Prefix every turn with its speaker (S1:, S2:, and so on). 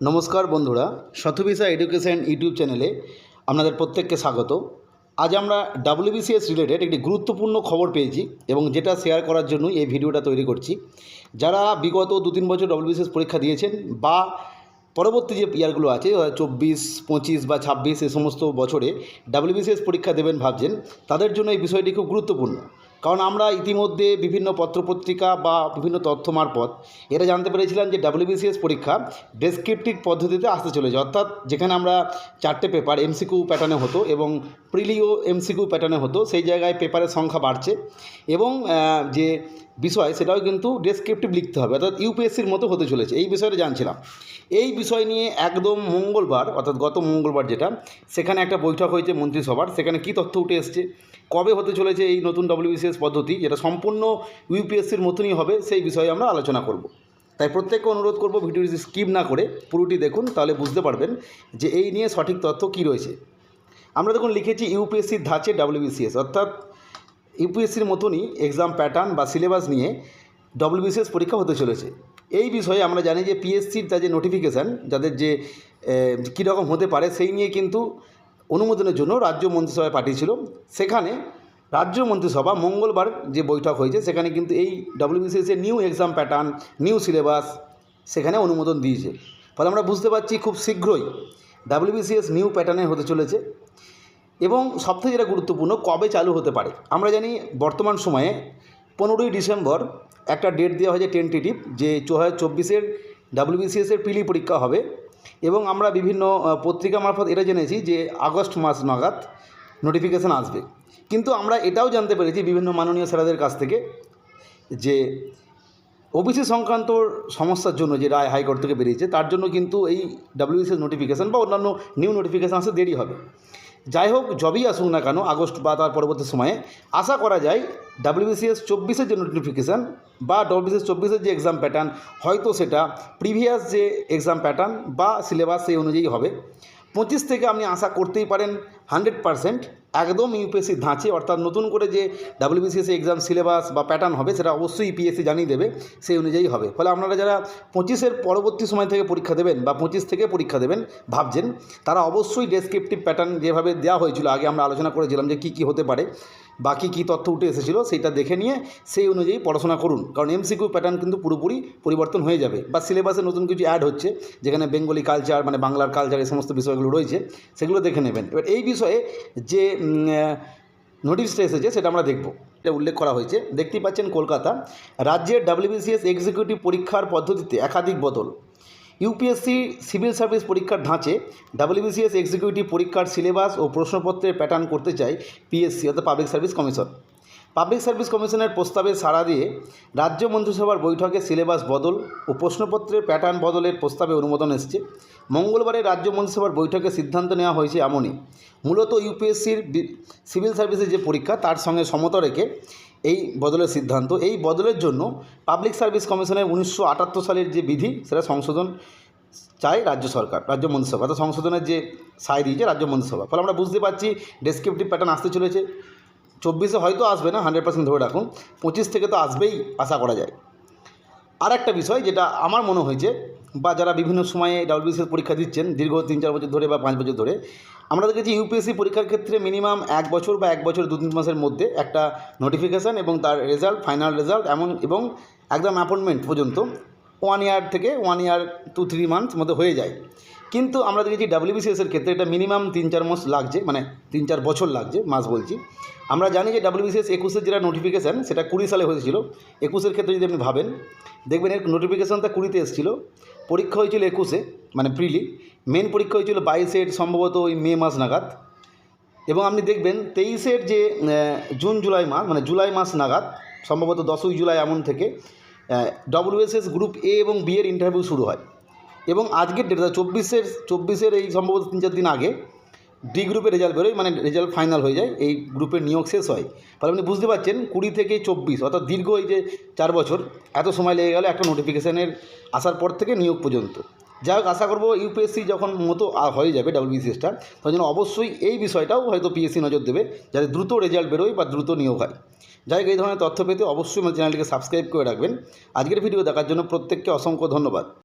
S1: নমস্কার বন্ধুরা শতভিসা education YouTube চ্যানেলে আপনাদের প্রত্যেককে স্বাগত। আজ আমরা ডাব্লিউবিসিএস রিলেটেড একটি গুরুত্বপূর্ণ খবর পেয়েছি এবং যেটা শেয়ার করার জন্যই এই ভিডিওটা তৈরি করছি। যারা বিগত দু তিন বছর ডাব্লিউবিসিএস পরীক্ষা দিয়েছেন বা পরবর্তী যে ইয়ারগুলো আছে চব্বিশ, পঁচিশ বা ছাব্বিশ, এ সমস্ত বছরে ডাব্লিউবিসিএস পরীক্ষা দেবেন ভাবছেন, তাদের জন্য এই বিষয়টি খুব গুরুত্বপূর্ণ। কারণ আমরা ইতিমধ্যে বিভিন্ন পত্রপত্রিকা বা বিভিন্ন তথ্য মারফত এটা জানতে পেরেছিলাম যে ডাব্লিউবিসিএস পরীক্ষা ডেসক্রিপটিভ পদ্ধতিতে আসতে চলেছে। অর্থাৎ যেখানে আমরা চারটে পেপার এমসিকিউ প্যাটার্নে হতো এবং প্রিলিও এমসিকিউ প্যাটার্নে হতো, সেই জায়গায় পেপারের সংখ্যা বাড়ছে এবং যে বিষয় সেটাও কিন্তু ডেসক্রিপটিভ লিখতে হবে, অর্থাৎ ইউপিএসসির মতো হতে চলেছে, এই বিষয়টা জানছিলাম। এই বিষয় নিয়ে একদম মঙ্গলবার, অর্থাৎ গত মঙ্গলবার যেটা, সেখানে একটা বৈঠক হয়েছে মন্ত্রিসভার, সেখানে কী তথ্য উঠে এসছে, কবে হতে চলেছে এই নতুন ডব্লিউবিসিএস পদ্ধতি, যেটা সম্পূর্ণ ইউপিএসসির মতনই হবে, সেই বিষয়ে আমরা আলোচনা করব। তাই প্রত্যেককে অনুরোধ করব ভিডিওটি স্কিপ না করে পুরোটি দেখুন, তাহলে বুঝতে পারবেন যে এই নিয়ে সঠিক তথ্য কী রয়েছে। আমরা দেখুন লিখেছি ইউপিএসসির ধাঁচে ডাব্লিউবিসিএস অর্থাৎ ইউপিএসসির মতনই এক্সাম প্যাটার্ন বা সিলেবাস নিয়ে ডব্লিউবিসিএস পরীক্ষা হতে চলেছে। এই বিষয়ে আমরা জানি যে পিএসসির তার যে নোটিফিকেশান যাদের যে কীরকম হতে পারে সেই নিয়ে কিন্তু অনুমোদনের জন্য রাজ্য মন্ত্রিসভায় পাঠিয়েছিল। সেখানে রাজ্য মন্ত্রিসভা মঙ্গলবার যে বৈঠক হয়েছে, সেখানে কিন্তু এই ডব্লিউবিসিএসের new exam pattern new syllabus সেখানে অনুমোদন দিয়েছে। ফলে আমরা বুঝতে পারছি খুব শীঘ্রই ডাব্লিউবিসিএস নিউ প্যাটার্নে হতে চলেছে। এবং সবথেকে যেটা গুরুত্বপূর্ণ, কবে চালু হতে পারে? আমরা জানি বর্তমান সময়ে পনেরোই ডিসেম্বর একটা ডেট দেওয়া হয়েছে টেন্টেটিভ যে দু হাজার চব্বিশের ডাব্লিউবিসিএসের পিলি পরীক্ষা হবে এবং আমরা বিভিন্ন পত্রিকা মারফত এটা জেনেছি যে আগস্ট মাস নাগাদ নোটিফিকেশান আসবে। কিন্তু আমরা এটাও জানতে পেরেছি বিভিন্ন মাননীয় স্যারাদের কাছ থেকে যে ওবিসি সংক্রান্ত সমস্যার জন্য যে রায় হাইকোর্ট থেকে বেরিয়েছে, তার জন্য কিন্তু এই ডাব্লিউবিসিএস নোটিফিকেশান বা অন্যান্য নিউ নোটিফিকেশান আসতে দেরি হবে। যাই হোক জবই আসুক না কেন, আগস্ট বা তার পরবর্তী সময়ে, আশা করা যায় ডাব্লিউবিসিএস চব্বিশের যে নোটিফিকেশান বা ডব্লিউবিসিএস চব্বিশের যে এক্সাম প্যাটার্ন হয়তো সেটা প্রিভিয়াস যে এক্সাম প্যাটার্ন বা সিলেবাস সেই অনুযায়ী হবে। পঁচিশ থেকে আপনি আশা করতেই পারেন হান্ড্রেড পারসেন্ট একদম ইউপিএসসি ধাঁচে, অর্থাৎ নতুন করে যে ডাব্লিউবিসিএস এক্সাম সিলেবাস বা প্যাটার্ন হবে, সেটা অবশ্যই ইপিএসসি জানিয়ে দেবে, সেই অনুযায়ী হবে। ফলে আপনারা যারা পঁচিশের পরবর্তী সময় থেকে পরীক্ষা দেবেন বা পঁচিশ থেকে পরীক্ষা দেবেন ভাবছেন, তারা অবশ্যই ডেসক্রিপটিভ প্যাটার্ন যেভাবে দেওয়া হয়েছিল, আগে আমরা আলোচনা করেছিলাম যে কী কী হতে পারে বাকি কী তথ্য উঠে এসেছিল সেটা দেখে নিয়ে সেই অনুযায়ী পড়াশোনা করুন। কারণ এমসিকিউ প্যাটার্ন কিন্তু পুরোপুরি পরিবর্তন হয়ে যাবে। বা সিলেবাসে নতুন কিছু অ্যাড হচ্ছে, যেখানে বেঙ্গলি কালচার মানে বাংলার কালচার এই সমস্ত বিষয়গুলো রয়েছে, সেগুলো দেখে নেবেন। এবার এই বিষয়ে যে নোটিশটা এসেছে সেটা আমরা দেখব। এটা উল্লেখ করা হয়েছে। দেখতেই পাচ্ছেন কলকাতা, রাজ্যের ডাব্লিউবিসিএস এক্সিকিউটিভ পরীক্ষার পদ্ধতিতে একাধিক বদল। ইউপিএসসি সিভিল সার্ভিস পরীক্ষার ধাঁচে ডাব্লিউবিসিএস এক্সিকিউটিভ পরীক্ষার সিলেবাস ও প্রশ্নপত্রের প্যাটার্ন করতে চায় পিএসসি, অর্থাৎ public service commission. Public service কমিশনের প্রস্তাবে সাড়া দিয়ে রাজ্য মন্ত্রিসভার বৈঠকে সিলেবাস বদল ও প্রশ্নপত্রের প্যাটার্ন বদলের প্রস্তাবে অনুমোদন এসেছে। মঙ্গলবারে রাজ্য মন্ত্রিসভার বৈঠকে সিদ্ধান্ত নেওয়া হয়েছে এমনই। মূলত ইউপিএসসির সিভিল সার্ভিসের যে পরীক্ষা, তার সঙ্গে সমতা রেখে এই বদলের সিদ্ধান্ত। এই বদলের জন্য পাবলিক সার্ভিস কমিশনের উনিশশো আটাত্তর সালের যে বিধি, সেটা সংশোধন চায় রাজ্য সরকার, রাজ্য মন্ত্রিসভা, অর্থাৎ সংশোধনের যে সায় দিয়েছে রাজ্য মন্ত্রিসভা। ফলে আমরা বুঝতে পারছি ডেসক্রিপটিভ প্যাটার্ন আসতে চলেছে। চব্বিশে হয়তো আসবে না হান্ড্রেড পার্সেন্ট ধরে রাখুন। পঁচিশ থেকে তো আসবেই, আশা করা যায়। আর একটা বিষয় যেটা আমার মনে হয়েছে, বা যারা বিভিন্ন সময়ে ডাব্লিউবিসিএস পরীক্ষা দিচ্ছেন, দীর্ঘ তিন চার বছর ধরে বা পাঁচ বছর ধরে, আমরা দেখেছি ইউপিএসসি পরীক্ষার ক্ষেত্রে মিনিমাম এক বছর বা এক বছর দু তিন মাসের মধ্যে একটা নোটিফিকেশান এবং তার রেজাল্ট ফাইনাল রেজাল্ট এমন এবং একদম অ্যাপয়েন্টমেন্ট পর্যন্ত ওয়ান ইয়ার থেকে one year two three month মধ্যে হয়ে যায়। কিন্তু আমরা দেখেছি ডাব্লিউবিসিএসের ক্ষেত্রে এটা মিনিমাম তিন চার মাস লাগছে মানে তিন চার বছর লাগছে, মাস বলছি। আমরা জানি যে ডাব্লিউবিসিএস একুশের যেটা নোটিফিকেশান সেটা কুড়ি সালে হয়েছিল। একুশের ক্ষেত্রে যদি আপনি ভাবেন, দেখবেন এর নোটিফিকেশানটা কুড়িতে এসেছিল। পরীক্ষা হয়েছিল একুশে মানে প্রিলি মেন পরীক্ষা হয়েছিল বাইশের, সম্ভবত ওই মে মাস নাগাদ। এবং আপনি দেখবেন তেইশের যে জুন, জুলাই মাস মানে জুলাই মাস নাগাদ, সম্ভবত দশই জুলাই এমন থেকে ডব্লিউএসএস গ্রুপ এ এবং বি এর ইন্টারভিউ শুরু হয়। এবং আজকের ডেট চব্বিশের চব্বিশের এই সম্ভবত তিন চার দিন আগে ডি গ্রুপের রেজাল্ট বেরোয় মানে রেজাল্ট ফাইনাল হয়ে যায়, এই গ্রুপের নিয়োগ শেষ হয়। ফলে আপনি বুঝতে পারছেন, কুড়ি থেকে চব্বিশ, অর্থাৎ দীর্ঘ এই যে চার বছর, এত সময় লেগে গেল একটা নোটিফিকেশানের আসার পর থেকে নিয়োগ পর্যন্ত। যাই হোক, আশা করব ইউপিএসসি যখন মতো হয়ে যাবে ডাব্লিউবিসিএসটা তার জন্য অবশ্যই এই বিষয়টাও হয়তো পিএসসি নজর দেবে, যাতে দ্রুত রেজাল্ট বেরোয় বা দ্রুত নিয়োগ হয়। যাই হোক, এই ধরনের তথ্য পেতে অবশ্যই আমার চ্যানেলটিকে সাবস্ক্রাইব করে রাখবেন। আজকের ভিডিও দেখার জন্য প্রত্যেককে অসংখ্য ধন্যবাদ।